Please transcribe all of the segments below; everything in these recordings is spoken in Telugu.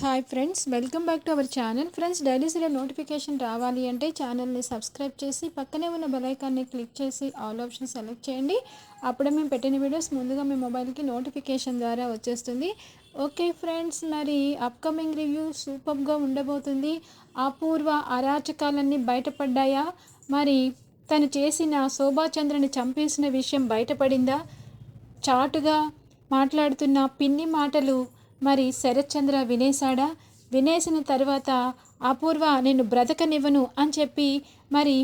Hi friends welcome back to our channel friends daily serial notification రావాలి అంటే ఛానల్ని సబ్స్క్రైబ్ చేసి పక్కనే ఉన్న బెలైకాన్ని క్లిక్ చేసి ఆల్ ఆప్షన్ సెలెక్ట్ చేయండి. అప్పుడే మేము పెట్టిన వీడియోస్ ముందుగా మీ మొబైల్కి నోటిఫికేషన్ ద్వారా వచ్చేస్తుంది. ఓకే ఫ్రెండ్స్ మరి అప్కమింగ్ రివ్యూ సూపర్గా ఉండబోతుంది. అపూర్వ అరాచకాలన్నీ బయటపడ్డాయా? మరి తను చేసిన శోభాచంద్రని చంపేసిన విషయం బయటపడిందా? చాటుగా మాట్లాడుతున్న పిన్ని మాటలు మరి శరత్చంద్ర వినేశాడా? వినేసిన తర్వాత అపూర్వ నేను బ్రతకనివ్వను అని చెప్పి మరి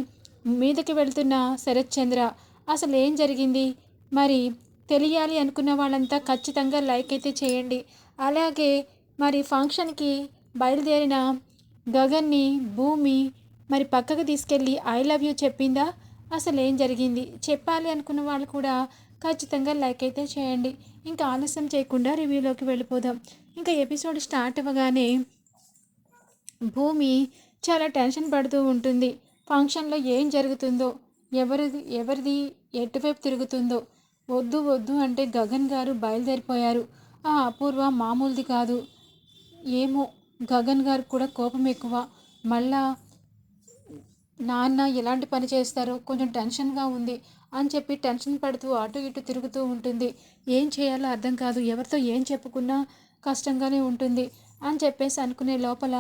మీదకి వెళ్తున్న శరత్చంద్ర అసలు ఏం జరిగింది? మరి తెలియాలి అనుకున్న వాళ్ళంతా ఖచ్చితంగా లైక్ అయితే చేయండి. అలాగే మరి ఫంక్షన్కి బయలుదేరిన గగన్ని భూమి మరి పక్కకు తీసుకెళ్ళి ఐ లవ్ యూ చెప్పిందా? అసలు ఏం జరిగింది? చెప్పాలి అనుకున్న వాళ్ళు కూడా ఖచ్చితంగా లైక్ అయితే చేయండి. ఇంకా ఆలస్యం చేయకుండా రివ్యూలోకి వెళ్ళిపోదాం. ఇంకా ఎపిసోడ్ స్టార్ట్ అవ్వగానే భూమి చాలా టెన్షన్ పడుతూ ఉంటుంది. ఫంక్షన్లో ఏం జరుగుతుందో ఎవరిది ఎవరిది ఎటువైపు తిరుగుతుందో వద్దు వద్దు అంటే గగన్ గారు బయలుదేరిపోయారు. ఆ అపూర్వ మామూలుది కాదు. ఏమో గగన్ గారు కూడా కోపం ఎక్కువ. మళ్ళా నాన్న ఎలాంటి పని చేస్తారో కొంచెం టెన్షన్గా ఉంది. అని చెప్పి టెన్షన్ పడుతూ అటు ఇటు తిరుగుతూ ఉంటుంది. ఏం చేయాలో అర్థం కాదు. ఎవరితో ఏం చెప్పుకున్నా కష్టంగానే ఉంటుంది అని చెప్పేసి అనుకునే లోపల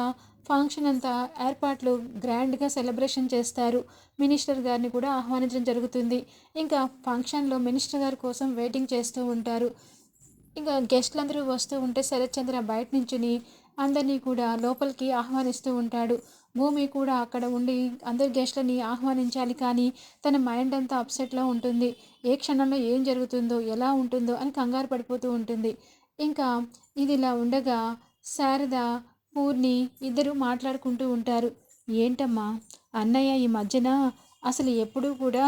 ఫంక్షన్ అంతా ఏర్పాట్లు గ్రాండ్గా సెలబ్రేషన్ చేస్తారు. మినిస్టర్ గారిని కూడా ఆహ్వానించడం జరుగుతుంది. ఇంకా ఫంక్షన్లో మినిస్టర్ గారి కోసం వెయిటింగ్ చేస్తూ ఉంటారు. ఇంకా గెస్ట్లు అందరూ వస్తూ ఉంటే శరత్చంద్ర బయట నుంచుని అందరినీ కూడా లోపలికి ఆహ్వానిస్తూ ఉంటాడు. భూమి కూడా అక్కడ ఉండి అందరి గెస్ట్లని ఆహ్వానించాలి కానీ తన మైండ్ అంతా అప్సెట్లో ఉంటుంది. ఏ క్షణంలో ఏం జరుగుతుందో ఎలా ఉంటుందో అని కంగారు పడిపోతూ ఉంటుంది. ఇంకా ఇది ఇలా ఉండగా శారద పూర్ణి ఇద్దరు మాట్లాడుకుంటూ ఉంటారు. ఏంటమ్మా అన్నయ్య ఈ మధ్యన అసలు ఎప్పుడూ కూడా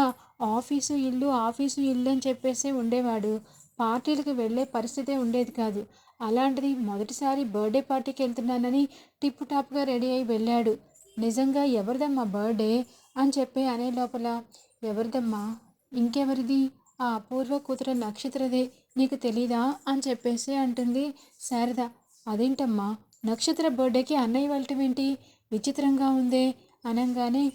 ఆఫీసు ఇల్లు ఆఫీసు ఇల్లు అని చెప్పేసి ఉండేవాడు. పార్టీలకు వెళ్ళే పరిస్థితే ఉండేది కాదు. అలాంటిది మొదటిసారి బర్త్డే పార్టీకి వెళ్తున్నానని టిప్ టాప్గా రెడీ అయి వెళ్ళాడు. నిజంగా ఎవరిదమ్మా బర్త్డే అని చెప్పి అనే లోపల ఎవరిదమ్మా? ఇంకెవరిది? ఆ అపూర్వ కూతురు నక్షత్రదే నీకు తెలీదా అని చెప్పేసి అంటుంది శారద. అదేంటమ్మా? నక్షత్ర బర్త్డేకి అన్నయ్య వెళ్ళటమేంటి విచిత్రంగా ఉందే అనగానే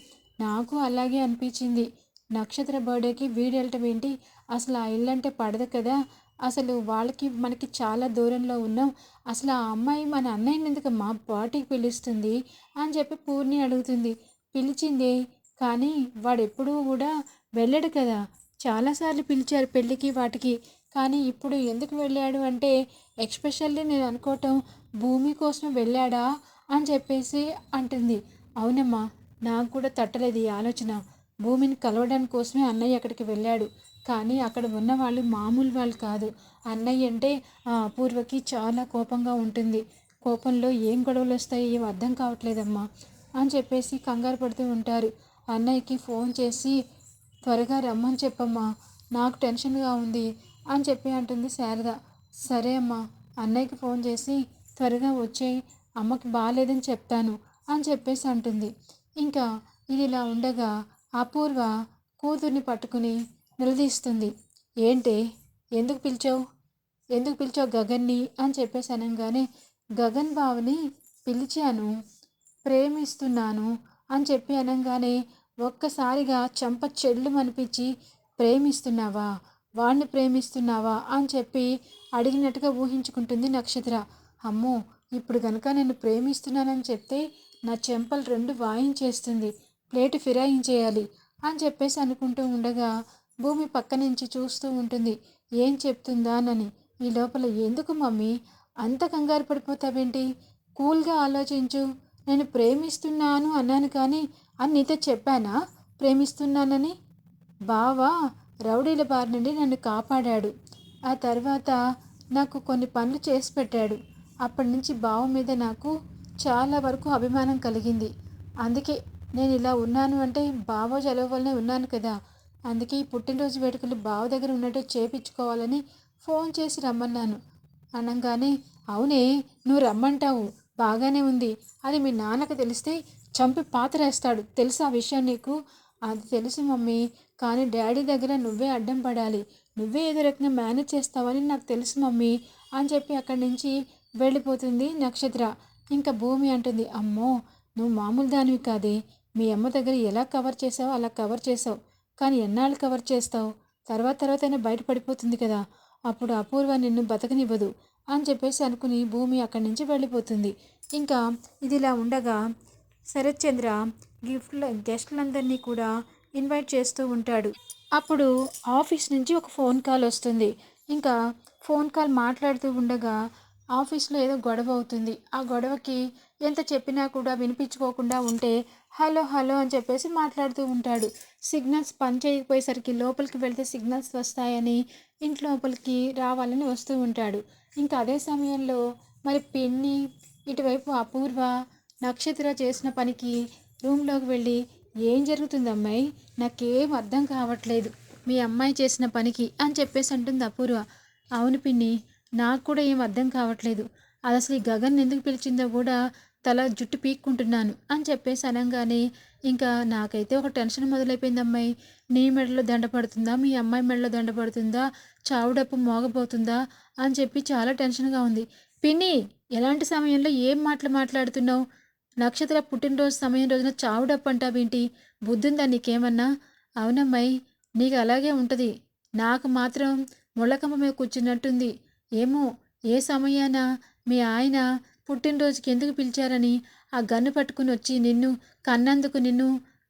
నాకు అలాగే అనిపించింది. నక్షత్ర బర్త్డేకి వీడు ఏంటి? అసలు ఆ ఇల్లు అంటే పడదు కదా అసలు వాళ్ళకి మనకి చాలా దూరంలో ఉన్నాం. అసలు ఆ అమ్మాయి మన అన్నయ్యని ఎందుకు మా పార్టీకి పిలుస్తుంది అని చెప్పి పూర్ణి అడుగుతుంది. పిలిచిందే. కానీ వాడు ఎప్పుడూ కూడా వెళ్ళడు కదా. చాలాసార్లు పిలిచారు పెళ్ళికి వాటికి. కానీ ఇప్పుడు ఎందుకు వెళ్ళాడు అంటే ఎక్స్పెషల్లీ నేను అనుకోవటం భూమి కోసం వెళ్ళాడా అని చెప్పేసి అంటుంది. అవునమ్మా నాకు కూడా తట్టలేదు ఈ ఆలోచన. భూమిని కలవడానికి కోసమే అన్నయ్య అక్కడికి వెళ్ళాడు. కానీ అక్కడ ఉన్న వాళ్ళు మామూలు వాళ్ళు కాదు. అన్నయ్య అంటే ఆ అపూర్వకి చాలా కోపంగా ఉంటుంది. కోపంలో ఏం గొడవలు వస్తాయి ఏం అర్థం కావట్లేదమ్మా అని చెప్పేసి కంగారు పడుతూ ఉంటారు. అన్నయ్యకి ఫోన్ చేసి త్వరగా రమ్మని చెప్పమ్మా నాకు టెన్షన్గా ఉంది అని చెప్పి అంటుంది శారద. సరే అమ్మా అన్నయ్యకి ఫోన్ చేసి త్వరగా వచ్చేయి అమ్మకి బాగాలేదని చెప్తాను అని చెప్పేసి అంటుంది. ఇంకా ఇది ఇలా ఉండగా అపూర్వ కూతుర్ని పట్టుకుని నిలదీస్తుంది. ఏంటి? ఎందుకు పిలిచావు? ఎందుకు పిలిచావు గగన్ని? అని చెప్పేసి అనగానే గగన్ బావని పిలిచాను ప్రేమిస్తున్నాను అని చెప్పి అనగానే ఒక్కసారిగా చెంప చెల్లు అనిపించి ప్రేమిస్తున్నావా? వాణ్ణి ప్రేమిస్తున్నావా? అని చెప్పి అడిగినట్టుగా ఊహించుకుంటుంది నక్షత్ర. అమ్మో! ఇప్పుడు కనుక నేను ప్రేమిస్తున్నానని చెప్తే నా చెంపలు రెండు వాయించేస్తుంది. ప్లేటు ఫిరాయించేయాలి అని చెప్పేసి అనుకుంటూ ఉండగా భూమి పక్క నుంచి చూస్తూ ఉంటుంది. ఏం చెప్తుందానని. ఈ లోపల ఎందుకు మమ్మీ? అంత కంగారు పడిపోతావేంటి? కూల్గా ఆలోచించు. నేను ప్రేమిస్తున్నాను అన్నాను కానీ అని నీతో చెప్పానా? ప్రేమిస్తున్నానని? బావా రౌడీల బారి నుండి నన్ను కాపాడాడు. ఆ తర్వాత నాకు కొన్ని పనులు చేసి పెట్టాడు. అప్పటి నుంచి బావ మీద నాకు చాలా వరకు అభిమానం కలిగింది. అందుకే నేను ఇలా ఉన్నాను అంటే బావ చదువు వల్లనే ఉన్నాను కదా. అందుకే ఈ పుట్టినరోజు వేడుకలు బావ దగ్గర ఉన్నట్టు చేపించుకోవాలని ఫోన్ చేసి రమ్మన్నాను. అనగానే అవునే నువ్వు రమ్మంటావు. బాగానే ఉంది. అది మీ నాన్నకు తెలిస్తే చంపి పాతరేస్తాడు. తెలుసు ఆ విషయం నీకు? అది తెలుసు మమ్మీ. కానీ డాడీ దగ్గర నువ్వే అడ్డం పడాలి. నువ్వే ఏదో రకంగా మేనేజ్ చేస్తావని నాకు తెలుసు మమ్మీ అని చెప్పి అక్కడి నుంచి వెళ్ళిపోతుంది నక్షత్ర. ఇంకా భూమి అంటుంది అమ్మో నువ్వు మామూలు దానివి కాదే. మీ అమ్మ దగ్గర ఎలా కవర్ చేసావో అలా కవర్ చేసావు కానీ ఎన్నాళ్ళు కవర్ చేస్తావు? తర్వాత తర్వాత అయినా బయటపడిపోతుంది కదా. అప్పుడు అపూర్వ నిన్ను బతకనివ్వదు అని చెప్పేసి అనుకుని భూమి అక్కడి నుంచి వెళ్ళిపోతుంది. ఇంకా ఇదిలా ఉండగా శరత్చంద్ర గిఫ్ట్ల గెస్ట్లందరినీ కూడా ఇన్వైట్ చేస్తూ ఉంటాడు. అప్పుడు ఆఫీస్ నుంచి ఒక ఫోన్ కాల్ వస్తుంది. ఇంకా ఫోన్ కాల్ మాట్లాడుతూ ఉండగా ఆఫీస్లో ఏదో గొడవ అవుతుంది. ఆ గొడవకి ఎంత చెప్పినా కూడా వినిపించుకోకుండా ఉంటే హలో హలో అని చెప్పేసి మాట్లాడుతూ ఉంటాడు. సిగ్నల్స్ పని చేయకపోయేసరికి లోపలికి వెళ్తే సిగ్నల్స్ వస్తాయని ఇంటి లోపలికి రావాలని వస్తూ ఉంటాడు. ఇంకా అదే సమయంలో మరి పిన్ని ఇటువైపు అపూర్వ నక్షత్ర చేసిన పనికి రూమ్లోకి వెళ్ళి ఏం జరుగుతుంది అమ్మాయి నాకేం అర్థం కావట్లేదు. మీ అమ్మాయి చేసిన పనికి అని చెప్పేసి అంటుంది అపూర్వ. అవును పిన్ని నాకు కూడా ఏం అర్థం కావట్లేదు. అది అసలు ఈ గగన్ ఎందుకు పిలిచిందో కూడా తల జుట్టు పీక్కుంటున్నాను అని చెప్పేసి అనగానే ఇంకా నాకైతే ఒక టెన్షన్ మొదలైపోయింది అమ్మాయి. నీ మెడలో దండ పడుతుందా? మీ అమ్మాయి మెడలో దండ పడుతుందా? చావుడప్పు మోగబోతుందా? అని చెప్పి చాలా టెన్షన్గా ఉంది. పిన్ని ఎలాంటి సమయంలో ఏం మాటలు మాట్లాడుతున్నావు? నక్షత్ర పుట్టినరోజు సమయం రోజున చావుడప్పు అంటావేంటి? బుద్ధుందా నీకేమన్నా? అవునమ్మాయి నీకు అలాగే ఉంటుంది. నాకు మాత్రం ముళ్ళకమ్మ మీద కూర్చున్నట్టుంది. ఏమో ఏ సమయాన? మీ ఆయన పుట్టినరోజుకి ఎందుకు పిలిచారని ఆ గన్ను పట్టుకుని వచ్చి నిన్ను కన్నందుకు నిన్ను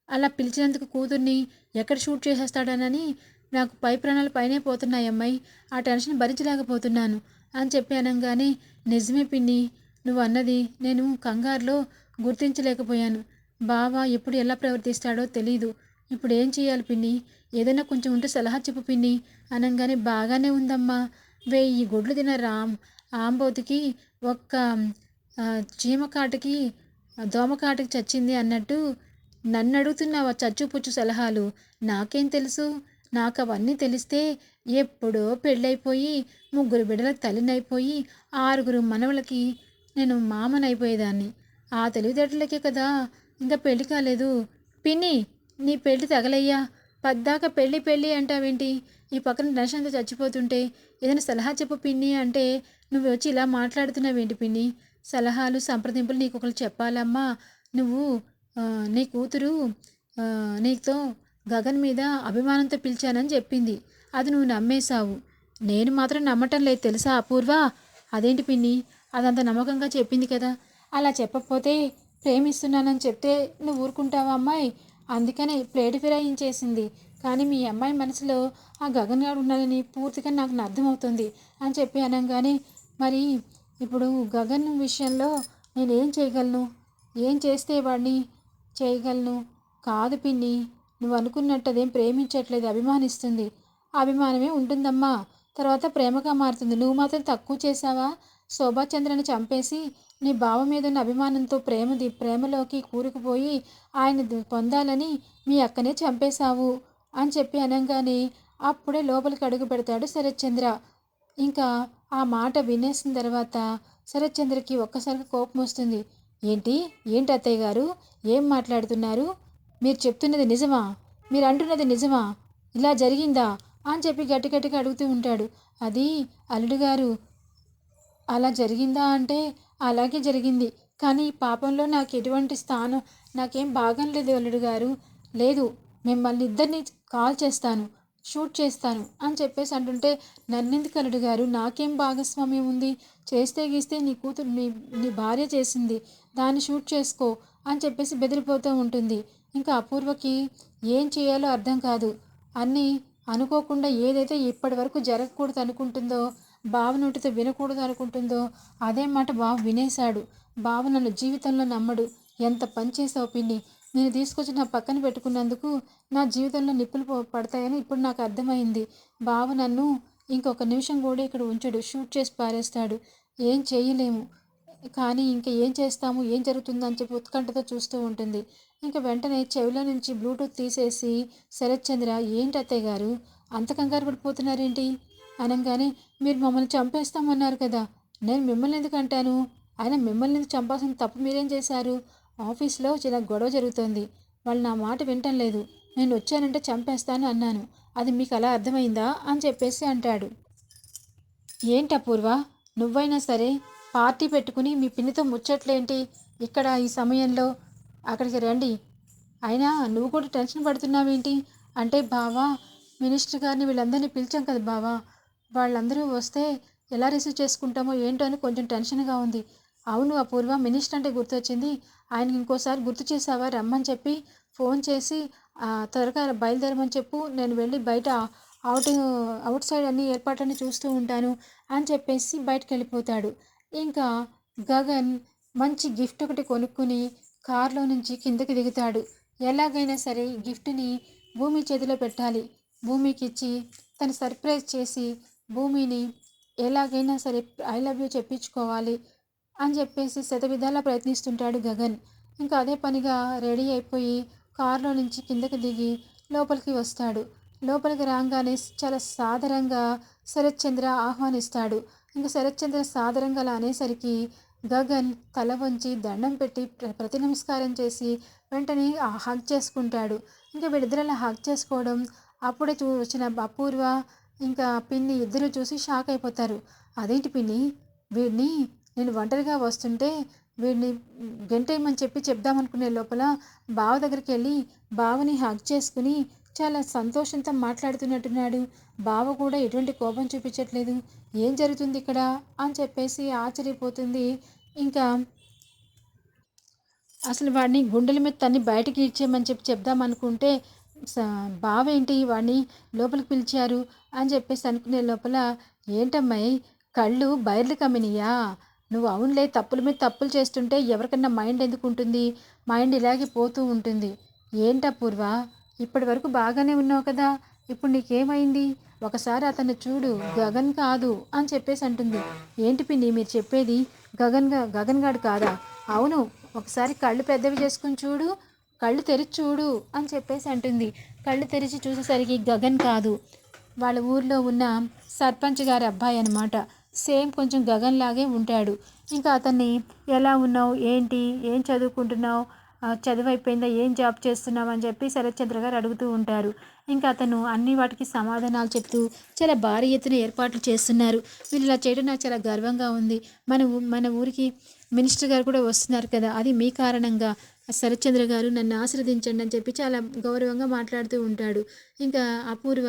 అలా పిలిచినందుకు కూతుర్ని ఎక్కడ షూట్ చేసేస్తాడనని నాకు పై ప్రాణాలు పైనే పోతున్నాయి అమ్మాయి. ఆ టెన్షన్ భరించలేకపోతున్నాను అని చెప్పి అనగానే నిజమే పిన్ని నువ్వు అన్నది నేను కంగారులో గుర్తించలేకపోయాను. బావ ఎప్పుడు ఎలా ప్రవర్తిస్తాడో తెలీదు. ఇప్పుడు ఏం చేయాలి పిన్ని? ఏదైనా కొంచెం ఉంటే సలహా చెప్పు పిన్ని అనగానే బాగానే ఉందమ్మా. వెయ్యి గుడ్లు తిన రామ్ ఆంబోతికి ఒక్క చీమకాటుకి దోమకాటుకి చచ్చింది అన్నట్టు నన్ను అడుగుతున్నావా చచ్చుపుచ్చు సలహాలు. నాకేం తెలుసు? నాకు అవన్నీ తెలిస్తే ఎప్పుడో పెళ్ళైపోయి ముగ్గురు బిడ్డలకు తల్లినైపోయి ఆరుగురు మనవలకి నేను మామనైపోయేదాన్ని. ఆ తెలివితేటలకే కదా ఇంకా పెళ్ళి కాలేదు. పిన్ని నీ పెళ్ళి తగలయ్యా. పద్దాక పెళ్ళి పెళ్ళి అంటావేంటి? ఈ పక్కన టెన్షన్తో చచ్చిపోతుంటే ఏదైనా సలహా చెప్పు పిన్ని అంటే నువ్వు వచ్చి ఇలా మాట్లాడుతున్నావేంటి పిన్ని? సలహాలు సంప్రదింపులు నీకు ఒకరు చెప్పాలమ్మా. నువ్వు నీ కూతురు నీతో గగన్ మీద అభిమానంతో పిలిచానని చెప్పింది. అది నువ్వు నమ్మేశావు. నేను మాత్రం నమ్మటం లేదు తెలుసా అపూర్వ? అదేంటి పిన్ని? అదంత నమ్మకంగా చెప్పింది కదా. అలా చెప్పకపోతే ప్రేమిస్తున్నానని చెప్తే నువ్వు ఊరుకుంటావా అమ్మాయి? అందుకనే ప్లేట్ ఫిరాయించేసింది. కానీ మీ అమ్మాయి మనసులో ఆ గగన్ గారు ఉన్నాడని పూర్తిగా నాకు అర్థమవుతుంది అని చెప్పి అనగానే మరి ఇప్పుడు గగన్ విషయంలో నేను ఏం చేయగలను? ఏం చేస్తే వాడిని చేయగలను? కాదు పిన్ని నువ్వు అనుకున్నట్టు అదేం ప్రేమించట్లేదు అభిమానిస్తుంది. అభిమానమే ఉంటుందమ్మా. తర్వాత ప్రేమగా మారుతుంది. నువ్వు మాత్రం తక్కువ చేసావా శోభాచంద్రని చంపేసి నీ బావ మీద ఉన్న అభిమానంతో ప్రేమది ప్రేమలోకి కూరుకుపోయి ఆయన పొందాలని మీ అక్కనే చంపేశావు అని చెప్పి అనగానే అప్పుడే లోపలికి అడుగు పెడతాడు శరత్చంద్ర. ఇంకా ఆ మాట వినేసిన తర్వాత శరత్చంద్రకి ఒక్కసారిగా కోపం వస్తుంది. ఏంటి? ఏంటి అత్తయ్య గారు? ఏం మాట్లాడుతున్నారు? మీరు చెప్తున్నది నిజమా? మీరు అంటున్నది నిజమా? ఇలా జరిగిందా? అని చెప్పి గట్టి గట్టిగా అడుగుతూ ఉంటాడు. అది అల్లుడు గారు అలా జరిగిందా అంటే అలాగే జరిగింది. కానీ ఈ పాపంలో నాకు ఎటువంటి స్థానం నాకేం బాగం లేదు అల్లుడు గారు. లేదు మిమ్మల్ని ఇద్దరిని కాల్ చేస్తాను. షూట్ చేస్తాను అని చెప్పేసి అంటుంటే నన్నెందుకు గారు? నాకేం భాగస్వామ్యం ఉంది? చేస్తే గీస్తే నీ కూతురు నీ నీ భార్య చేసింది. దాన్ని షూట్ చేసుకో అని చెప్పేసి బెదిరిపోతూ ఉంటుంది. ఇంకా అపూర్వకి ఏం చేయాలో అర్థం కాదు. అన్నీ అనుకోకుండా ఏదైతే ఇప్పటి వరకు జరగకూడదు అనుకుంటుందో బావ నోటితో వినకూడదు అనుకుంటుందో అదే మాట బావ వినేశాడు. బావ నన్ను జీవితంలో నమ్మడు. ఎంత పని చేసావు పిన్ని? నేను తీసుకొచ్చి నా పక్కన పెట్టుకున్నందుకు నా జీవితంలో నిప్పులు పడతాయని ఇప్పుడు నాకు అర్థమైంది. బావ నన్ను ఇంకొక నిమిషం కూడా ఇక్కడ ఉంచడు షూట్ చేసి పారేస్తాడు. ఏం చేయలేము. కానీ ఇంకా ఏం చేస్తాము ఏం జరుగుతుందని చెప్పి ఉత్కంఠతో చూస్తూ ఉంటుంది. ఇంకా వెంటనే చెవిలో నుంచి బ్లూటూత్ తీసేసి శరత్చంద్ర ఏంటి అత్తయ్య గారు? అంత కంగారు పడిపోతున్నారేంటి? అనగానే మీరు మమ్మల్ని చంపేస్తామన్నారు కదా. నేను మిమ్మల్ని ఎందుకు అంటాను? ఆయన మిమ్మల్ని ఎందుకు చంపాల్సిన తప్పు మీరేం చేశారు? ఆఫీస్లో చిన్న గొడవ జరుగుతోంది. వాళ్ళు నా మాట వింటం లేదు. నేను వచ్చానంటే చంపేస్తాను అన్నాను. అది మీకు అలా అర్థమైందా? అని చెప్పేసి అంటాడు. ఏంటి అపూర్వ? నువ్వైనా సరే పార్టీ పెట్టుకుని మీ పిన్నితో ముచ్చట్లేంటి? ఇక్కడ ఈ సమయంలో అక్కడికి రండి. అయినా నువ్వు కూడా టెన్షన్ పడుతున్నావేంటి? అంటే బావా మినిస్టర్ గారిని వీళ్ళందరినీ పిలిచాం కదా బావా. వాళ్ళందరూ వస్తే ఎలా రిసీవ్ చేసుకుంటామో ఏంటో అని కొంచెం టెన్షన్గా ఉంది. అవును అపూర్వ మినిస్టర్ అంటే గుర్తొచ్చింది. ఆయనకి ఇంకోసారి గుర్తు చేసావా రమ్మని చెప్పి ఫోన్ చేసి త్వరగా బయలుదేరమని చెప్పు. నేను వెళ్ళి బయట అవుట్ అవుట్ సైడ్ అన్ని ఏర్పాట్లన్నీ చూస్తూ ఉంటాను అని చెప్పేసి బయటకు వెళ్ళిపోతాడు ఇంకా గగన్ మంచి గిఫ్ట్ ఒకటి కొనుక్కుని కారులో నుంచి కిందకి దిగుతాడు. ఎలాగైనా సరే గిఫ్ట్ని భూమి చేతిలో పెట్టాలి. భూమికి ఇచ్చి తను సర్ప్రైజ్ చేసి భూమిని ఎలాగైనా సరే ఐ లవ్ యూ చెప్పించుకోవాలి. అని చెప్పేసి శతవిధాలా ప్రయత్నిస్తుంటాడు గగన్. ఇంకా అదే పనిగా రెడీ అయిపోయి కారులో నుంచి కిందకి దిగి లోపలికి వస్తాడు. లోపలికి రాగానే చాలా సాదరంగా శరత్చంద్ర ఆహ్వానిస్తాడు. ఇంకా శరత్చంద్ర సాదరంగా అలా అనేసరికి గగన్ తల వంచి దండం పెట్టి ప్రతి నమస్కారం చేసి వెంటనే హగ్ చేసుకుంటాడు. ఇంకా వీడిద్దరలా అలా హగ్ చేసుకోవడం అప్పుడే చూ వచ్చిన అపూర్వ ఇంకా పిన్ని ఇద్దరు చూసి షాక్ అయిపోతారు. అదేంటి పిన్ని? వీడిని నేను ఒంటరిగా వస్తుంటే వీడిని గెంటేయమని చెప్పి చెప్దామనుకునే లోపల బావ దగ్గరికి వెళ్ళి బావని హగ్ చేసుకుని చాలా సంతోషంతో మాట్లాడుతున్నట్టున్నాడు. బావ కూడా ఎటువంటి కోపం చూపించట్లేదు. ఏం జరుగుతుంది ఇక్కడ? అని చెప్పేసి ఆశ్చర్యపోతుంది. ఇంకా అసలు వాడిని గుండెల మీద తన్ని బయటకి ఇచ్చేయమని చెప్పి చెప్దామనుకుంటే బావ ఏంటి వాడిని లోపలికి పిలిచారు అని చెప్పేసి అనుకునే లోపల ఏంటమ్మాయి కళ్ళు బయర్లు కమ్మినయా? నువ్వు అవునులే తప్పుల మీద తప్పులు చేస్తుంటే ఎవరికన్నా మైండ్ ఎందుకు ఉంటుంది? మైండ్ ఇలాగే పోతూ ఉంటుంది. ఏంటా పూర్వ? ఇప్పటి వరకు బాగానే ఉన్నావు కదా? ఇప్పుడు నీకేమైంది? ఒకసారి అతన్ని చూడు గగన్ కాదు అని చెప్పేసి అంటుంది. ఏంటి పిన్ని మీరు చెప్పేది గగన్ గగన్ గాడు కాదా? అవును ఒకసారి కళ్ళు పెద్దవి చేసుకుని చూడు కళ్ళు తెరిచి చూడు అని చెప్పేసి అంటుంది. కళ్ళు తెరిచి చూసేసరికి గగన్ కాదు. వాళ్ళ ఊర్లో ఉన్న సర్పంచ్ గారి అబ్బాయి అనమాట సేమ్ కొంచెం గగన్ లాగే ఉంటాడు. ఇంకా అతన్ని ఎలా ఉన్నావు? ఏంటి? ఏం చదువుకుంటున్నావు? చదువు అయిపోయిందా ఏం జాబ్ చేస్తున్నావు? అని చెప్పి శరత్చంద్ర గారు అడుగుతూ ఉంటారు. ఇంకా అతను అన్ని వాటికి సమాధానాలు చెప్తూ చాలా భారీ ఎత్తున ఏర్పాట్లు చేస్తున్నారు. వీళ్ళు ఇలా చేయడం నాకు చాలా గర్వంగా ఉంది. మన మన ఊరికి మినిస్టర్ గారు కూడా వస్తున్నారు కదా అది మీ కారణంగా. శరత్చంద్ర గారు నన్ను ఆశీర్వదించండి అని చెప్పి చాలా గౌరవంగా మాట్లాడుతూ ఉంటాడు. ఇంకా అపూర్వ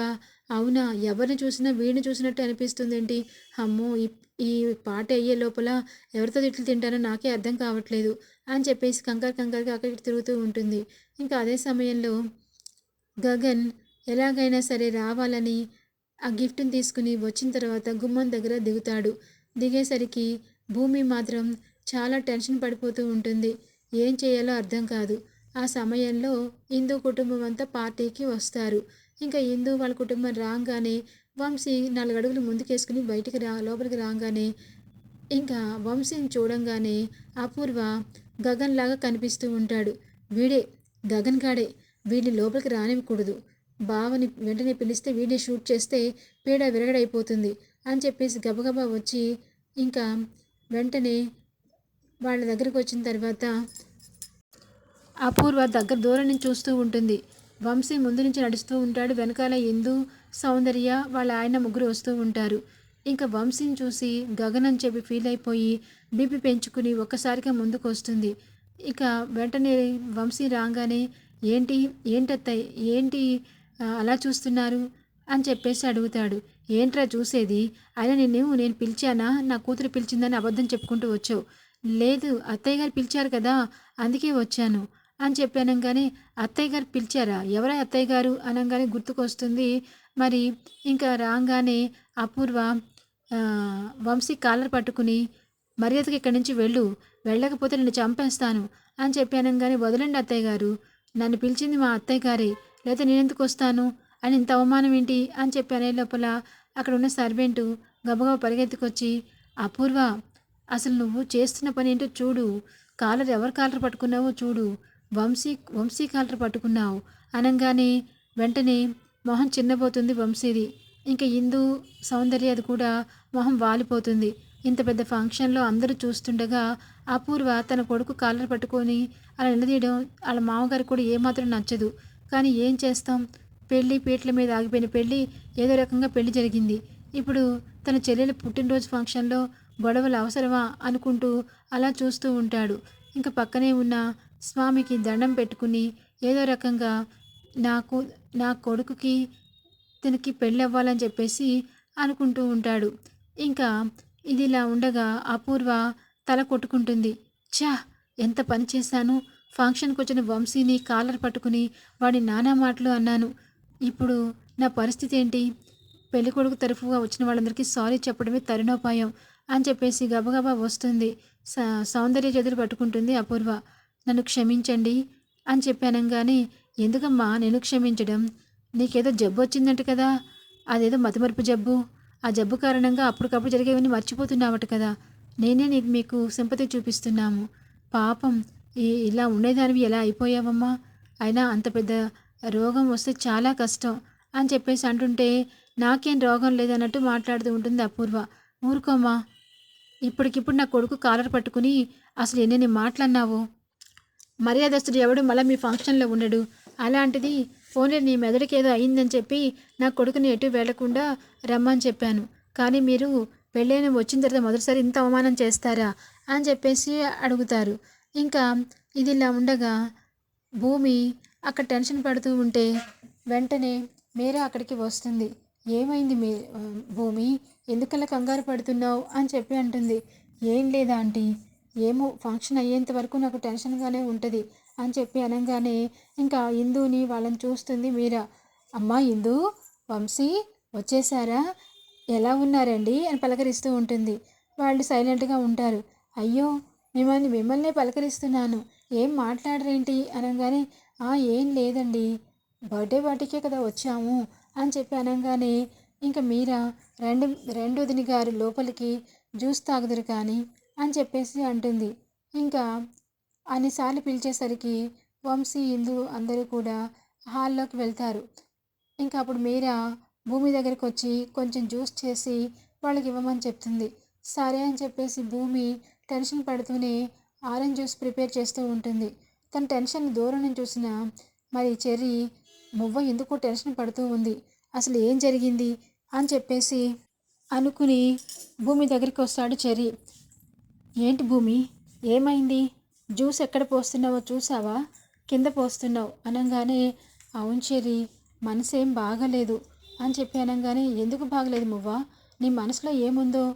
అవునా? ఎవరిని చూసినా వీడిని చూసినట్టు అనిపిస్తుంది ఏంటి అమ్మో ఈ ఈ పాట అయ్యే లోపల ఎవరితో తిట్లు తింటానో నాకే అర్థం కావట్లేదు అని చెప్పేసి కంకర్ కంకర్గా అక్కడికి తిరుగుతూ ఉంటుంది. ఇంకా అదే సమయంలో గగన్ ఎలాగైనా సరే రావాలని ఆ గిఫ్ట్ని తీసుకుని వచ్చిన తర్వాత గుమ్మం దగ్గర దిగుతాడు. దిగేసరికి భూమి మాత్రం చాలా టెన్షన్ పడిపోతూ ఉంటుంది. ఏం చేయాలో అర్థం కాదు. ఆ సమయంలో హిందూ కుటుంబం అంతా పార్టీకి వస్తారు. ఇంకా హిందూ వాళ్ళ కుటుంబం రాగానే వంశీ నాలుగు అడుగులు ముందుకేసుకుని బయటికి రా లోపలికి రాగానే ఇంకా వంశీని చూడంగానే అపూర్వ గగన్ లాగా కనిపిస్తూ ఉంటాడు. వీడే గగన్ గాడే వీడిని లోపలికి రానివ్వకూడదు. బావని వెంటనే పిలిస్తే వీడిని షూట్ చేస్తే పీడ విరగడైపోతుంది అని చెప్పేసి గబగబా వచ్చి ఇంకా వెంటనే వాళ్ళ దగ్గరికి వచ్చిన తర్వాత అపూర్వ దగ్గర దూరం నుంచి చూస్తూ ఉంటుంది. వంశీ ముందు నుంచి నడుస్తూ ఉంటాడు. వెనకాల ఎందు సౌందర్య వాళ్ళ ఆయన ముగ్గురు వస్తూ ఉంటారు. ఇంకా వంశీని చూసి గగన్ అని చెప్పి ఫీల్ అయిపోయి బీపీ పెంచుకుని ఒక్కసారిగా ముందుకు వస్తుంది. ఇక వెంటనే వంశీ రాగానే ఏంటి ఏంటత్తయ్య ఏంటి అలా చూస్తున్నారు? అని చెప్పేసి అడుగుతాడు. ఏంట్రా చూసేది? అయినా నిన్ను నేను పిలిచానా? నా కూతురు పిలిచిందని అబద్ధం చెప్పుకుంటూ వచ్చావు. లేదు అత్తయ్య గారు పిలిచారు కదా అందుకే వచ్చాను. అని చెప్పానంగానే అత్తయ్య గారు పిలిచారా? ఎవరా అత్తయ్య గారు? అనగానే గుర్తుకొస్తుంది. మరి ఇంకా రాగానే అపూర్వ వంశీ కాలర్ పట్టుకుని మర్యాదకి ఇక్కడి నుంచి వెళ్ళు. వెళ్ళకపోతే నేను చంపేస్తాను అని చెప్పానంగానే వదలండి అత్తయ్య గారు. నన్ను పిలిచింది మా అత్తయ్య గారే. లేదా నేనెందుకు వస్తాను? అని ఇంత అవమానం ఏంటి? అని చెప్పానే లోపల అక్కడ ఉన్న సర్వెంటు గబగబా పరిగెత్తుకొచ్చి అపూర్వ అసలు నువ్వు చేస్తున్న పని ఏంటో చూడు. కాలర్ ఎవరు కాలర్ పట్టుకున్నావో చూడు. వంశీ వంశీ కాలర్ పట్టుకున్నావు. అనగానే వెంటనే మొహం చిన్నబోతుంది వంశీది. ఇంకా ఇందు సౌందర్య అది కూడా మొహం వాలిపోతుంది. ఇంత పెద్ద ఫంక్షన్లో అందరూ చూస్తుండగా అపూర్వ తన కొడుకు కాలర్ పట్టుకొని అలా నిలదీయడం వాళ్ళ మామగారు కూడా ఏమాత్రం నచ్చదు. కానీ ఏం చేస్తాం? పెళ్ళి పీటల మీద ఆగిపోయిన పెళ్ళి ఏదో రకంగా పెళ్ళి జరిగింది. ఇప్పుడు తన చెల్లెల పుట్టినరోజు ఫంక్షన్లో గొడవలు అవసరమా అనుకుంటూ అలా చూస్తూ ఉంటాడు. ఇంకా పక్కనే ఉన్న స్వామికి దండం పెట్టుకుని ఏదో రకంగా నాకు నా కొడుకుకి తనకి పెళ్ళి అవ్వాలని చెప్పేసి అనుకుంటూ ఉంటాడు. ఇంకా ఇది ఇలా ఉండగా అపూర్వ తల కొట్టుకుంటుంది. ఛా ఎంత పని చేశాను. ఫంక్షన్కి వచ్చిన వంశీని కాలర్ పట్టుకుని వాడి నానా మాటలు అన్నాను. ఇప్పుడు నా పరిస్థితి ఏంటి? పెళ్ళికొడుకు తరఫుగా వచ్చిన వాళ్ళందరికీ సారీ చెప్పడమే తరుణోపాయం అని చెప్పేసి గబగబా వస్తుంది. సౌందర్య చేతులు పట్టుకుంటుంది అపూర్వ. నన్ను క్షమించండి అని చెప్పానంగానే ఎందుకమ్మా నేను క్షమించడం? నీకేదో జబ్బు వచ్చిందంట కదా. అదేదో మతిమరుపు జబ్బు. ఆ జబ్బు కారణంగా అప్పటికప్పుడు జరిగేవన్నీ మర్చిపోతున్నావట కదా. నేనే నీకు మీకు సింపతి చూపిస్తున్నాము. పాపం ఈ ఇలా ఉండేదానివి ఎలా అయిపోయావమ్మా? అయినా అంత పెద్ద రోగం వస్తే చాలా కష్టం అని చెప్పేసి అంటుంటే నాకేం రోగం లేదన్నట్టు మాట్లాడుతూ ఉంటుంది అపూర్వ. ఊరుకోమ్మా. ఇప్పటికిప్పుడు నా కొడుకు కాలర్ పట్టుకుని అసలు ఎన్నెన్ని మాటలన్నావు? మర్యాదస్తుడు ఎవడు మళ్ళీ మీ ఫంక్షన్లో ఉండడు. అలాంటిది ఫోన్లో నీ మెదడుకి ఏదో అయిందని చెప్పి నా కొడుకుని ఎటు వెళ్ళకుండా రమ్మని చెప్పాను. కానీ మీరు పెళ్ళైన వచ్చిన తర్వాత మొదటిసారి ఇంత అవమానం చేస్తారా అని చెప్పేసి అడుగుతారు. ఇంకా ఇది ఇలా ఉండగా భూమి అక్కడ టెన్షన్ పడుతూ ఉంటే వెంటనే మీరా అక్కడికి వస్తుంది. ఏమైంది మీ భూమి? ఎందుకలా కంగారు పడుతున్నావు అని చెప్పి అంటుంది. ఏం లేదా ఆంటీ? ఏమో ఫంక్షన్ అయ్యేంత వరకు నాకు టెన్షన్గానే ఉంటుంది అని చెప్పి అనగానే ఇంకా ఇందుని వాళ్ళని చూస్తుంది మీరా. అమ్మా ఇందు వంశీ వచ్చేసారా? ఎలా ఉన్నారండి? అని పలకరిస్తూ ఉంటుంది. వాళ్ళు సైలెంట్గా ఉంటారు. అయ్యో మిమ్మల్ని మిమ్మల్నే పలకరిస్తున్నాను. ఏం మాట్లాడరేంటి? అనగానే "ఆ, ఏం లేదండి. బర్త్డే పార్టీకే కదా వచ్చాము అని చెప్పి అనగానే ఇంకా మీరా రెండు రెండు వదిన గారు లోపలికి జ్యూస్ తాగుదురు కానీ అని చెప్పేసి అంటుంది. ఇంకా అన్నిసార్లు పిలిచేసరికి వంశీ ఇందు అందరూ కూడా హాల్లోకి వెళ్తారు. ఇంకా అప్పుడు మీరా భూమి దగ్గరికి వచ్చి కొంచెం జ్యూస్ చేసి వాళ్ళకి ఇవ్వమని చెప్తుంది. సరే అని చెప్పేసి భూమి టెన్షన్ పడుతూనే ఆరెంజ్ జ్యూస్ ప్రిపేర్ చేస్తూ ఉంటుంది. తన టెన్షన్ దూరం నుంచి చూసిన మరి చెర్రీ మువ్వ ఎందుకో టెన్షన్ పడుతూ ఉంది? అసలు ఏం జరిగింది? అని చెప్పేసి అనుకుని భూమి దగ్గరికి వస్తాడు చెర్రీ. ఏంటి భూమి? ఏమైంది? జ్యూస్ ఎక్కడ పోస్తున్నావో చూసావా? కింద పోస్తున్నావు అనగానే అవును చెరి మనసేం బాగలేదు అని చెప్పి అనగానే ఎందుకు బాగలేదు మువ్వా? నీ మనసులో ఏముందో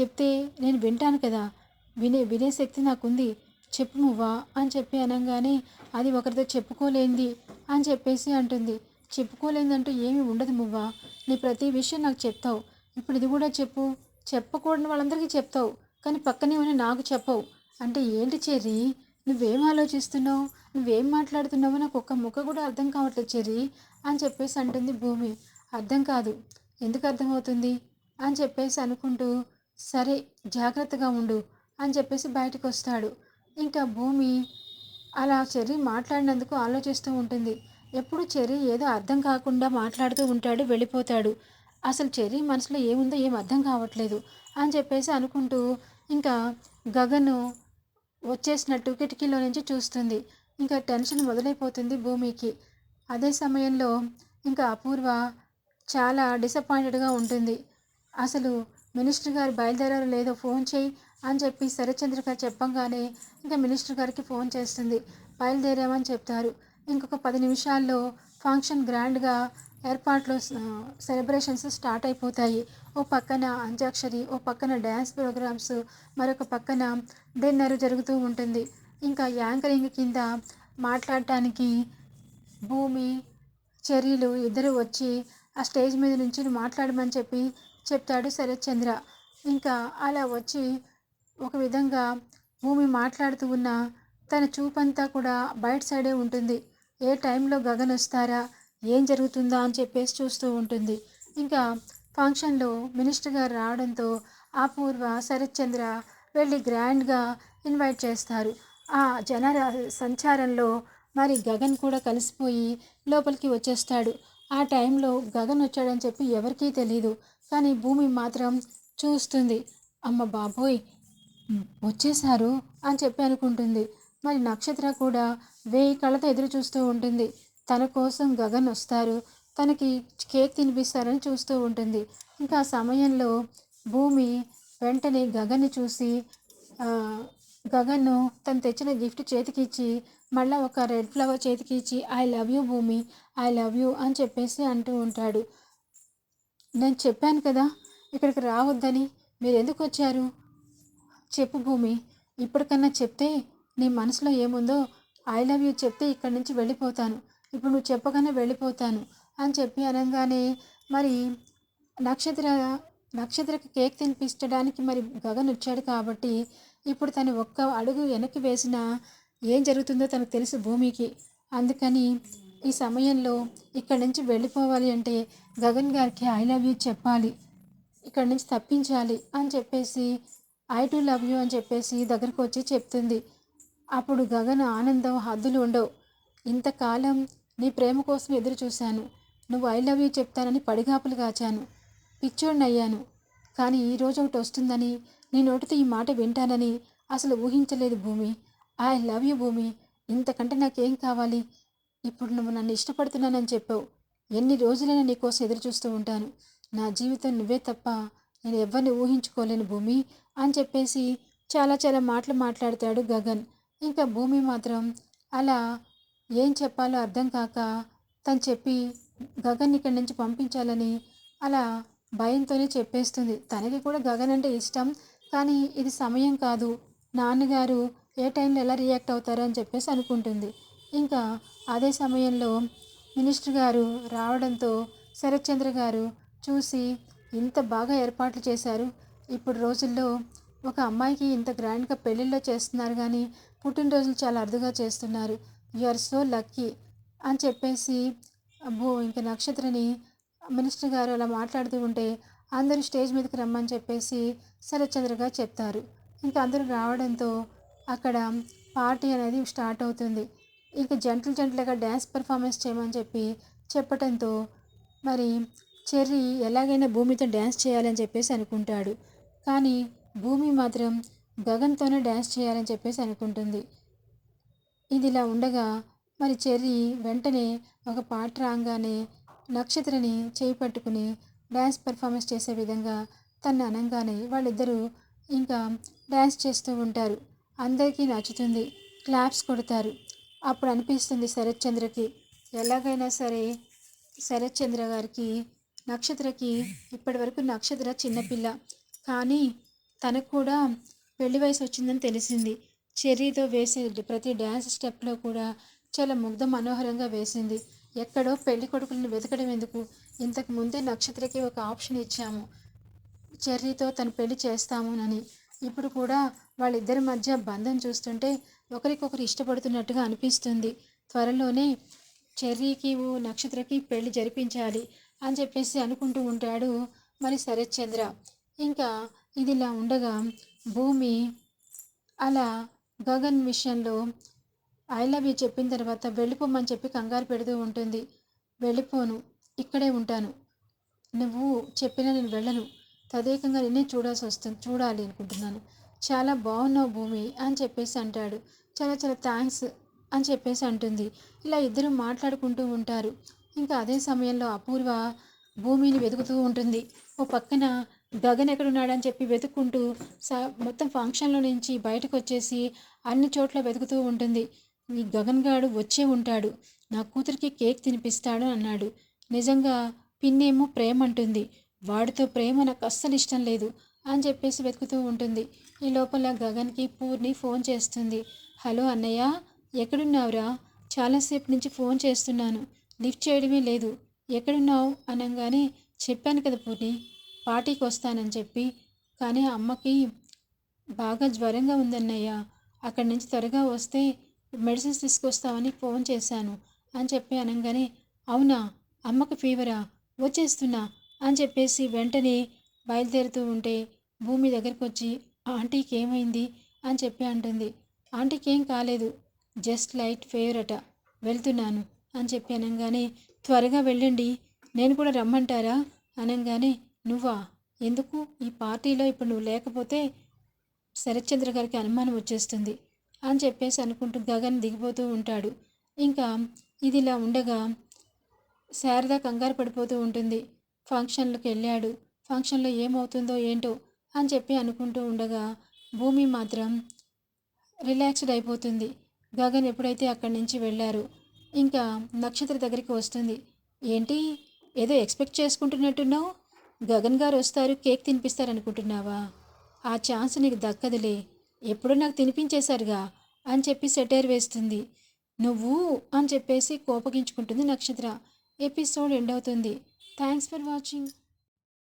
చెప్తే నేను వింటాను కదా. వినే వినే శక్తి నాకుంది. చెప్పు మువ్వా అని చెప్పి అనగానే అది ఒకరితో చెప్పుకోలేంది అని చెప్పేసి అంటుంది. చెప్పుకోలేదంటూ ఏమీ ఉండదు మువ్వా. నీ ప్రతి విషయం నాకు చెప్తావు. ఇప్పుడు ఇది కూడా చెప్పు. చెప్పకూడని వాళ్ళందరికీ చెప్తావు. కానీ పక్కనే ఉన్న నాకు చెప్పవు. అంటే ఏంటి చెర్రీ? నువ్వేం ఆలోచిస్తున్నావు? నువ్వేం మాట్లాడుతున్నావో నాకు ఒక్క ముక్క కూడా అర్థం కావట్లేదు చెర్రీ అని చెప్పేసి అంటుంది భూమి. అర్థం కాదు. ఎందుకు అర్థమవుతుంది? అని చెప్పేసి అనుకుంటూ సరే జాగ్రత్తగా ఉండు అని చెప్పేసి బయటకు వస్తాడు. ఇంకా భూమి అలా చెర్రీ మాట్లాడినందుకు ఆలోచిస్తూ ఉంటుంది. ఎప్పుడు చెర్రీ ఏదో అర్థం కాకుండా మాట్లాడుతూ ఉంటాడు వెళ్ళిపోతాడు. అసలు చెర్రీ మనసులో ఏముందో ఏం అర్థం కావట్లేదు అని చెప్పేసి అనుకుంటూ ఇంకా గగను వచ్చేసినట్టు కిటికీలో నుంచి చూస్తుంది. ఇంకా టెన్షన్ మొదలైపోతుంది భూమికి. అదే సమయంలో ఇంకా అపూర్వ చాలా డిసప్పాయింటెడ్గా ఉంటుంది. అసలు మినిస్టర్ గారు బయలుదేరారో లేదో ఫోన్ చేయి అని చెప్పి శరత్చంద్ర గారు చెప్పంగానే ఇంకా మినిస్టర్ గారికి ఫోన్ చేస్తుంది. బయలుదేరామని చెప్తారు. ఇంకొక పది నిమిషాల్లో ఫంక్షన్ గ్రాండ్గా ఏర్పాట్లు సెలబ్రేషన్స్ స్టార్ట్ అయిపోతాయి. ఓ పక్కన అంత్యాక్షరి ఓ పక్కన డ్యాన్స్ ప్రోగ్రామ్స్ మరొక పక్కన డిన్నర్ జరుగుతూ ఉంటుంది. ఇంకా యాంకరింగ్ కింద మాట్లాడటానికి భూమి చర్యలు ఇద్దరు వచ్చి ఆ స్టేజ్ మీద నుంచి మాట్లాడమని చెప్పి చెప్తాడు శరత్ చంద్ర ఇంకా అలా వచ్చి ఒక విధంగా భూమి మాట్లాడుతూ ఉన్న తన చూపంతా కూడా బయట సైడే ఉంటుంది. ఏ టైంలో గగన్ వస్తారా ఏం జరుగుతుందా అని చెప్పేసి చూస్తూ ఉంటుంది. ఇంకా ఫంక్షన్లో మినిస్టర్ గారు రావడంతో అపూర్వ శరత్చంద్ర వెళ్ళి గ్రాండ్గా ఇన్వైట్ చేస్తారు. ఆ జన సంచారంలో మరి గగన్ కూడా కలిసిపోయి లోపలికి వచ్చేస్తాడు. ఆ టైంలో గగన్ వచ్చాడని చెప్పి ఎవరికీ తెలియదు కానీ భూమి మాత్రం చూస్తుంది. అమ్మ బాబోయ్! వచ్చేసారు అని చెప్పి అనుకుంటుంది. మరి నక్షత్ర కూడా వేయి కళ్ళతో ఎదురు చూస్తూ ఉంటుంది. తన కోసం గగన్ వస్తారు. తనకి కేక్ తినిపిస్తారని చూస్తూ ఉంటుంది. ఇంకా ఆ సమయంలో భూమి వెంటనే గగన్ని చూసి గగన్ను తను తెచ్చిన గిఫ్ట్ చేతికిచ్చి మళ్ళీ ఒక red flower చేతికిచ్చి I love you Bhoomi I love you అని చెప్పేసి అంటూ ఉంటాడు. నేను చెప్పాను కదా ఇక్కడికి రావద్దని మీరు ఎందుకు వచ్చారు? చెప్పు భూమి ఇప్పటికన్నా చెప్తే నీ మనసులో ఏముందో ఐ లవ్ యూ చెప్తే ఇక్కడి నుంచి వెళ్ళిపోతాను. ఇప్పుడు నువ్వు చెప్పగానే వెళ్ళిపోతాను అని చెప్పి అనగానే మరి నక్షత్ర నక్షత్రకి కేక్ తినిపించడానికి మరి గగన్ వచ్చాడు కాబట్టి ఇప్పుడు తను ఒక్క అడుగు వెనక్కి వేసినా ఏం జరుగుతుందో తనకు తెలుసు భూమికి. అందుకని ఈ సమయంలో ఇక్కడి నుంచి వెళ్ళిపోవాలి అంటే గగన్ గారికి ఐ లవ్ యూ చెప్పాలి. ఇక్కడి నుంచి తప్పించాలి అని చెప్పేసి ఐ టు లవ్ యూ అని చెప్పేసి దగ్గరకు వచ్చి చెప్తుంది. అప్పుడు గగన్ ఆనందం హద్దులు ఉండవు. ఇంతకాలం నీ ప్రేమ కోసం ఎదురు చూశాను. నువ్వు ఐ లవ్ యూ చెప్తానని పడిగాపులు కాచాను. పిచ్చోడిని అయ్యాను కానీ ఈ రోజు ఒకటి వస్తుందని నీ నోటితో ఈ మాట వింటానని అసలు ఊహించలేదు భూమి. ఐ లవ్ యూ భూమి. ఇంతకంటే నాకేం కావాలి? ఇప్పుడు నువ్వు నన్ను ఇష్టపడుతున్నానని చెప్పావు. ఎన్ని రోజులైనా నీకోసం ఎదురు చూస్తూ ఉంటాను. నా జీవితం నువ్వే తప్ప నేను ఎవరిని ఊహించుకోలేను భూమి అని చెప్పేసి చాలా చాలా మాటలు మాట్లాడతాడు గగన్. ఇంకా భూమి మాత్రం అలా ఏం చెప్పాలో అర్థం కాక తను చెప్పి గగన్ ఇక్కడి నుంచి పంపించాలని అలా భయంతోనే చెప్పేస్తుంది. తనకి కూడా గగన్ అంటే ఇష్టం కానీ ఇది సమయం కాదు. నాన్నగారు ఏ టైంలో ఎలా రియాక్ట్ అవుతారో అని చెప్పేసి అనుకుంటుంది. ఇంకా అదే సమయంలో మినిస్టర్ గారు రావడంతో శరత్చంద్ర గారు చూసి ఇంత బాగా ఏర్పాట్లు చేశారు. ఇప్పుడు రోజుల్లో ఒక అమ్మాయికి ఇంత గ్రాండ్గా పెళ్ళిళ్ళలో చేస్తున్నారు కానీ పుట్టినరోజులు చాలా అరుదుగా చేస్తున్నారు. ఆర్ సో లక్కీ అని చెప్పేసి అబ్బో ఇంక నక్షత్రని మినిస్టర్ గారు అలా మాట్లాడుతూ ఉంటే అందరూ స్టేజ్ మీదకి రమ్మని చెప్పేసి శరత్చంద్ర గారు చెప్తారు. ఇంకా అందరూ రావడంతో అక్కడ పార్టీ అనేది స్టార్ట్ అవుతుంది. ఇంకా జంటలు జంటలుగా డ్యాన్స్ పెర్ఫార్మెన్స్ చేయమని చెప్పి చెప్పడంతో మరి చెర్రీ ఎలాగైనా భూమితో డ్యాన్స్ చేయాలని చెప్పేసి అనుకుంటాడు. కానీ భూమి మాత్రం గగన్తోనే డ్యాన్స్ చేయాలని చెప్పేసి అనుకుంటుంది. ఇదిలా ఉండగా మరి చెర్రీ వెంటనే ఒక పాట రాగానే నక్షత్రని చేయి పట్టుకుని డ్యాన్స్ పెర్ఫార్మెన్స్ చేసే విధంగా తను అనగానే వాళ్ళిద్దరూ ఇంకా డ్యాన్స్ చేస్తూ ఉంటారు. అందరికీ నచ్చుతుంది క్లాప్స్ కొడతారు. అప్పుడు అనిపిస్తుంది శరత్చంద్రకి ఎలాగైనా సరే శరత్చంద్ర గారికి నక్షత్రకి ఇప్పటివరకు నక్షత్ర చిన్నపిల్ల. కానీ తనకు కూడా పెళ్ళి వయసు వచ్చిందని తెలిసింది. చెర్రీతో వేసే ప్రతి డ్యాన్స్ స్టెప్లో కూడా చాలా ముగ్ధ మనోహరంగా వేసింది. ఎక్కడో పెళ్ళి కొడుకులను వెతకడం ఎందుకు? ఇంతకు ముందే నక్షత్రకి ఒక ఆప్షన్ ఇచ్చాము. చెర్రీతో తను పెళ్ళి చేస్తామునని. ఇప్పుడు కూడా వాళ్ళిద్దరి మధ్య బంధం చూస్తుంటే ఒకరికొకరు ఇష్టపడుతున్నట్టుగా అనిపిస్తుంది. త్వరలోనే చెర్రీకి ఓ నక్షత్రకి పెళ్ళి జరిపించాలి అని చెప్పేసి అనుకుంటూ ఉంటాడు మరి శరత్చంద్ర ఇంకా ఇది ఇలా ఉండగా భూమి అలా గగన్ విషయంలో ఐ లవ్ యూ చెప్పిన తర్వాత వెళ్ళిపోమని చెప్పి కంగారు పెడుతూ ఉంటుంది. వెళ్ళిపోను ఇక్కడే ఉంటాను. నువ్వు చెప్పినా నేను వెళ్ళను. తదేకంగా నిన్నే చూడాల్సి వస్తుంది చూడాలి అనుకుంటున్నాను. చాలా బాగున్నావు భూమి అని చెప్పేసి అంటాడు. చాలా చాలా థ్యాంక్స్ అని చెప్పేసి అంటుంది. ఇలా ఇద్దరు మాట్లాడుకుంటూ ఉంటారు. ఇంకా అదే సమయంలో అపూర్వ భూమిని వెతుకుతూ ఉంటుంది. ఓ పక్కన గగన్ ఎక్కడున్నాడని చెప్పి వెతుక్కుంటూ సా మొత్తం ఫంక్షన్లో నుంచి బయటకు వచ్చేసి అన్ని చోట్ల వెతుకుతూ ఉంటుంది. ఈ గగన్ గాడు వచ్చే ఉంటాడు. నా కూతురికి కేక్ తినిపిస్తాడు అన్నాడు. నిజంగా పిన్నేమో ప్రేమ అంటుంది. వాడితో ప్రేమ నాకు అస్సలు ఇష్టం లేదు అని చెప్పేసి వెతుకుతూ ఉంటుంది. ఈ లోపల గగన్కి పూర్ణి ఫోన్ చేస్తుంది. హలో అన్నయ్య ఎక్కడున్నావురా? చాలాసేపు నుంచి ఫోన్ చేస్తున్నాను. లిఫ్ట్ చేయడమే లేదు. ఎక్కడున్నావు? అనగానే చెప్పాను కదా పూర్ణి. పార్టీకి వస్తానని చెప్పి కానీ అమ్మకి బాగా జ్వరంగా ఉందన్నయ్య. అక్కడి నుంచి త్వరగా వస్తే మెడిసిన్స్ తీసుకొస్తామని ఫోన్ చేశాను అని చెప్పి అనగానే అవునా అమ్మకి ఫీవరా వచ్చేస్తున్నా అని చెప్పేసి వెంటనే బయలుదేరుతూ ఉంటే భూమి దగ్గరికి వచ్చి ఆంటీకి ఏమైంది అని చెప్పి అంటుంది. ఆంటీకి ఏం కాలేదు జస్ట్ లైట్ ఫేవర్ అట వెళ్తున్నాను అని చెప్పి అనగానే త్వరగా వెళ్ళండి నేను కూడా రమ్మంటారా? అనగానే నువ్వా? ఎందుకు? ఈ పార్టీలో ఇప్పుడు నువ్వు లేకపోతే శరత్చంద్ర గారికి అనుమానం వచ్చేస్తుంది అని చెప్పేసి అనుకుంటూ గగన్ దిగిపోతూ ఉంటాడు. ఇంకా ఇది ఇలా ఉండగా శారద కంగారు పడిపోతూ ఉంటుంది. ఫంక్షన్లకు వెళ్ళాడు. ఫంక్షన్లో ఏమవుతుందో ఏంటో అని చెప్పి అనుకుంటూ ఉండగా భూమి మాత్రం రిలాక్స్డ్ అయిపోతుంది. గగన్ ఎప్పుడైతే అక్కడి నుంచి వెళ్ళారు ఇంకా నక్షత్ర దగ్గరికి వస్తుంది. ఏంటి? ఏదో ఎక్స్పెక్ట్ చేసుకుంటున్నట్టున్నావు? గగన్ గారు వస్తారు కేక్ తినిపిస్తారు అనుకుంటున్నావా? ఆ ఛాన్స్ నీకు దక్కదులే. ఎప్పుడో నాకు తినిపించేశారుగా అని చెప్పి సెటైర్ వేస్తుంది. నువ్వు అని చెప్పేసి కోపగించుకుంటుంది నక్షత్ర. ఎపిసోడ్ ఎండ్ అవుతుంది. Thanks for watching.